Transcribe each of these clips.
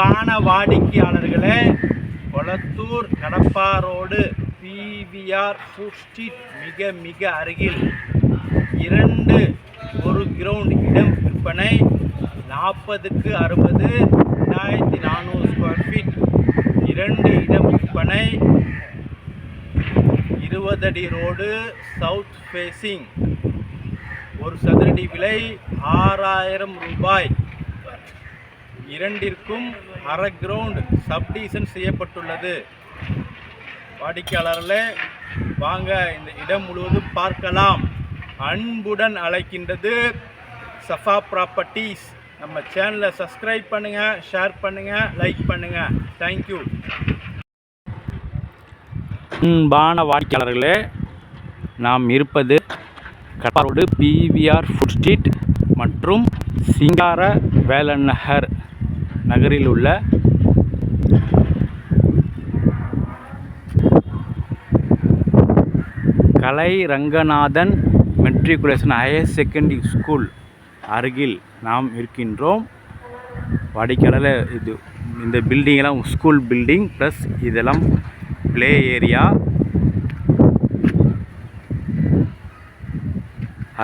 அன்பான வாடிக்கையாளர்களே Kolathur Kadapa road PVR food street மிக மிக அருகில் இரண்டு ஒரு கிரவுண்ட் இடம் விற்பனை. நாற்பதுக்கு அறுபது ரெண்டாயிரத்தி நானூறு ஸ்கொயர் ஃபீட் இரண்டு இடம் விற்பனை. இருபதடி ரோடு சவுத் ஃபேஸிங் ஒரு சதுரடி விலை ஆறாயிரம் ரூபாய். இரண்டிற்கும் அரை கிரவுண்ட் சப்டிசன் செய்யப்பட்டுள்ளது. வாடிக்கையாளர்களே வாங்க இந்த இடம் முழுவதும் பார்க்கலாம். அன்புடன் அழைக்கின்றது சஃபா ப்ராப்பர்ட்டிஸ் நம்ம சேனலை சப்ஸ்கிரைப் பண்ணுங்கள் ஷேர் பண்ணுங்கள் லைக் பண்ணுங்கள் தேங்க்யூ அன்பான வாடிக்கையாளர்களே நாம் இருப்பது கடப்பாரோடு பிவிஆர் ஃபுட் ஸ்ட்ரீட் மற்றும் சிங்கார வேலன் நகர் நகரில் உள்ள Kalai Ranganathan matriculation higher secondary school அருகில் நாம் இருக்கின்றோம். வாடிக்கையாளர் இது இந்த பில்டிங்கெல்லாம் ஸ்கூல் பில்டிங் ப்ளஸ் இதெல்லாம் ப்ளே ஏரியா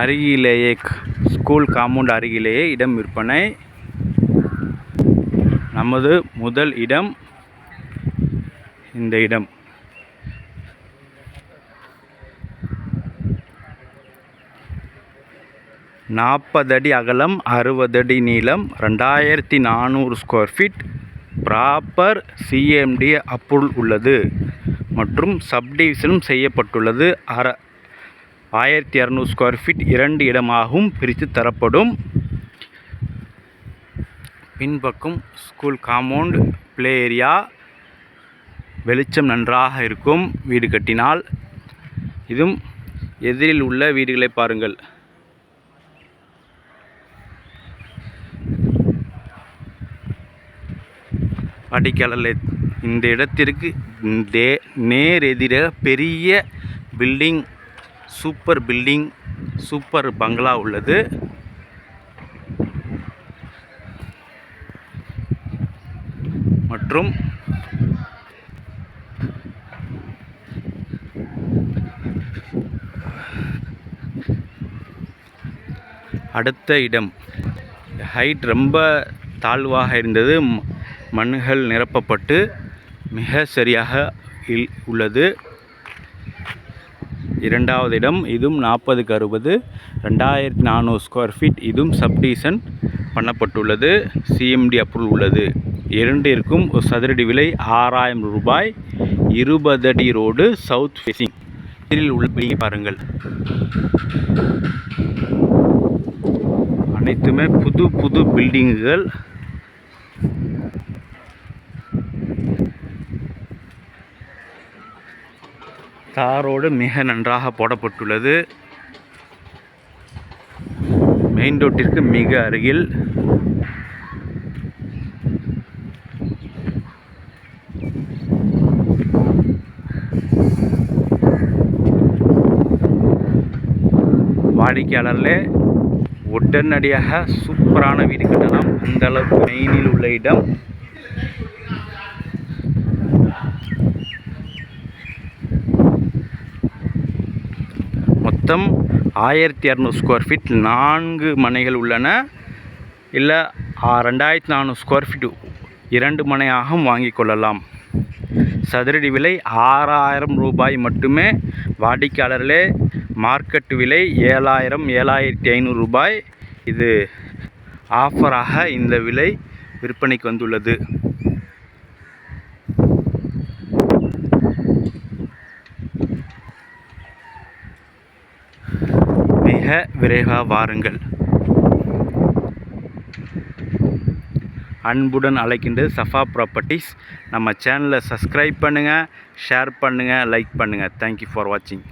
அருகிலேயே ஸ்கூல் காம்பவுண்ட் அருகிலேயே இடம் விற்பனை. நமது முதல் இடம் இந்த இடம். நாற்பது அடி அகலம் அறுபது அடி நீளம் ரெண்டாயிரத்தி நானூறு square feet proper CMD approval உள்ளது மற்றும் சப்டிவிஷனும் செய்யப்பட்டுள்ளது. அற ஆயிரத்தி இரநூறு ஸ்கொயர் ஃபீட் இரண்டு இடமாகவும் பிரித்து தரப்படும். பின்பக்கம் ஸ்கூல் காம்பவுண்ட் ப்ளே ஏரியா. வெளிச்சம் நன்றாக இருக்கும். வீடு கட்டினால் இதுவும் எதிரில் உள்ள வீடுகளை பாருங்கள். வாடிக்கையாளர்களே இந்த இடத்திற்கு தே நேர் எதிராக பெரிய பில்டிங் சூப்பர் பில்டிங் சூப்பர் பங்களா உள்ளது. மற்றும் அடுத்த இடம். ஹைட் ரொம்ப தாழ்வாக இருந்தது. ம- மண்ணுகள் நிரப்பப்பட்டு மிக சரியாக இல் உள்ளது. இரண்டாவது இடம் இதுவும் நாற்பதுக்கு அறுபது. ரெண்டாயிரத்தி நானூறு ஸ்கொயர் ஃபீட் இதுவும் சப்டிசன் பண்ணப்பட்டுள்ளது. சிஎம்டி அப்ரூவல் உள்ளது. இரண்டிற்கும் ஒரு சதுரடி விலை ஆறாயிரம் ரூபாய். இருபது அடி ரோடு சவுத் ஃபேசிங் இதில் உள்ள பாருங்கள். அனைத்துமே புது புது பில்டிங்குகள். தாரோடு மிக நன்றாக போடப்பட்டுள்ளது. மெயின் ரோட்டிற்கு மிக அருகில். வாடிக்கையாளர்களே உடனடியாக சூப்பரான வீடு கட்டலாம். அந்த அளவுக்கு மெயினில் உள்ள இடம். மொத்தம் ஆயிரத்தி இரநூறு ஸ்கொயர் ஃபீட் நான்கு மனைகள் உள்ளன. இல்லை ரெண்டாயிரத்தி நானூறு ஸ்கொயர் ஃபீட் இரண்டு மனையாகவும் வாங்கிக் கொள்ளலாம். சதுரடி விலை ஆறாயிரம் ரூபாய் மட்டுமே. வாடிக்கையாளர்களே மார்க்கெட் விலை ஏழாயிரம் ஏழாயிரத்தி ஐநூறு ரூபாய். இது ஆஃபராக இந்த விலை விற்பனைக்கு வந்துள்ளது. மிக விரைவாக வாருங்கள். அன்புடன் அழைக்கின்றது சஃபா ப்ராப்பர்ட்டிஸ் நம்ம சேனலை சப்ஸ்கிரைப் பண்ணுங்கள் ஷேர் பண்ணுங்கள் லைக் பண்ணுங்கள் தேங்க்யூ ஃபார் வாட்சிங்